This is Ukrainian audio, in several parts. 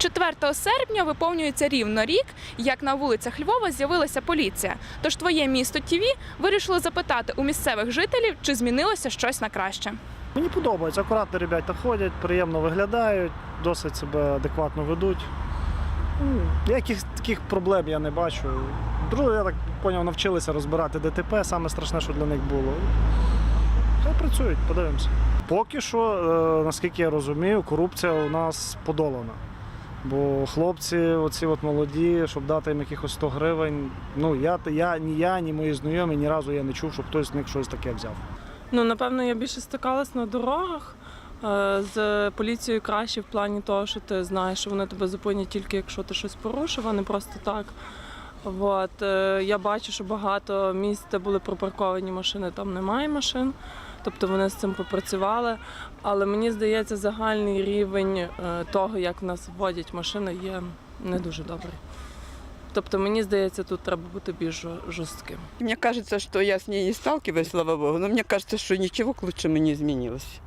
4 серпня виповнюється рівно рік, як на вулицях Львова з'явилася поліція. Тож твоє місто ТІВІ вирішило запитати у місцевих жителів, чи змінилося щось на краще. Мені подобається, акуратно ребята ходять, приємно виглядають, досить себе адекватно ведуть. Ну, Ніяких таких проблем я не бачу. Друге, я так зрозумів, навчилися розбирати ДТП, саме страшне, що для них було. Хай працюють, подивимося. Поки що, е, наскільки я розумію, корупція у нас подолана. Бо хлопці, оці от молоді, щоб дати їм якихось 100 гривень, ну я, я ні я, ні мої знайомі ні разу я не чув, щоб хтось з них щось таке взяв. Ну, напевно, я більше стикалась на дорогах. Е, З поліцією краще в плані того, що ти знаєш, що вони тебе зупинять тільки якщо ти щось порушив, а не просто так. От, е, я бачу, що багато місць, де були припарковані машини, там немає машин. Тобто вони з цим попрацювали. Але мені здається, загальний рівень е, того, як в нас водять машини, є не дуже добрий. Тобто, мені здається, тут треба бути більш жорстким. Мне кажется, что я с ней не сталкиваюсь, слава богу, но мне кажется, что ничего к лучшему не изменилось.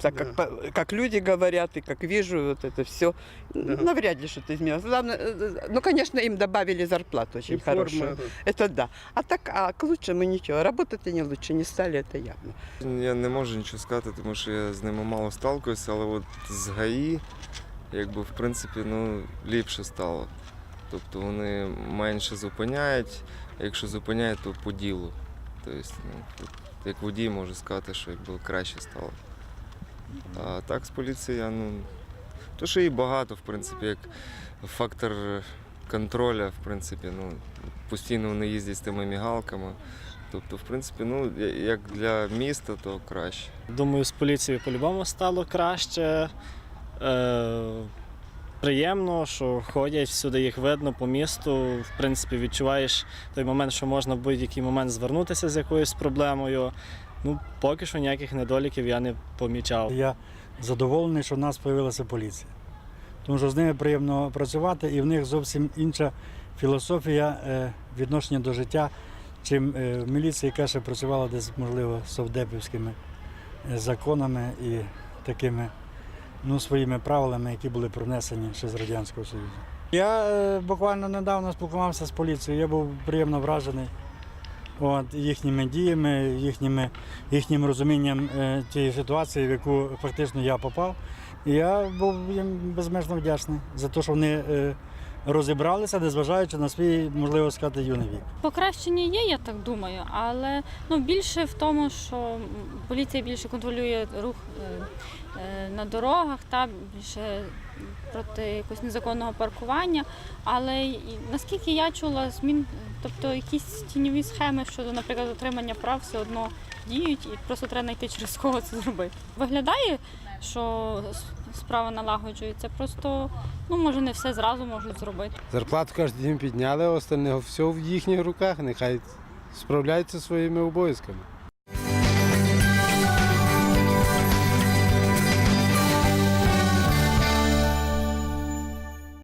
Так как, по- как люди говорят и как вижу, вот это все, навряд ли что-то изменилось. Главное, э, ну, конечно, им добавили зарплату очень хорошую. Это да. А так, а к лучшему ничего. Работать они лучше не стали, это явно. Я не можу нічого сказати, тому що я з ними мало сталкуюся, але от з ГАІ, якби в принципі, ну, ліпше стало. Тобто вони менше зупиняють, а якщо зупиняють, то по ділу. Тобто, ну, тут, як водій можу сказати, що якби краще стало. А так з поліцією, ну, то що і багато, в принципі, як фактор контроля, в принципі, ну, постійно вони їздять з тими мігалками. Тобто, в принципі, ну, як для міста, то краще. Думаю, з поліцією по-любому стало краще. Е, приємно, що ходять, всюди їх видно по місту. В принципі, відчуваєш той момент, що можна в будь-який момент звернутися з якоюсь проблемою. Ну, поки що ніяких недоліків я не помічав. Я задоволений, що в нас з'явилася поліція. Тому що з ними приємно працювати, і в них зовсім інша філософія е, відношення до життя, чим е, в міліції, яка ще працювала десь, можливо, совдепівськими е, законами і такими ну, своїми правилами, які були привнесені ще з Радянського Союзу. Я буквально недавно спілкувався з поліцією, я був приємно вражений от, їхніми діями, їхніми їхнім розумінням е, тієї ситуації, в яку фактично я попав. І я був їм безмежно вдячний за те, що вони е, розібралися, незважаючи на свій, можливо сказати, юний вік. Покращення є, я так думаю, але ну, більше в тому, що поліція більше контролює рух е, на дорогах та більше проти якогось незаконного паркування. Але наскільки я чула, змін, тобто якісь тіньові схеми щодо, наприклад, отримання прав все одно діють і просто треба знайти через кого це зробити. Виглядає, що справа налагоджується, просто ну може не все зразу можуть зробити. Зарплату кожен день підняли, остальне все в їхніх руках, нехай справляються своїми обов'язками.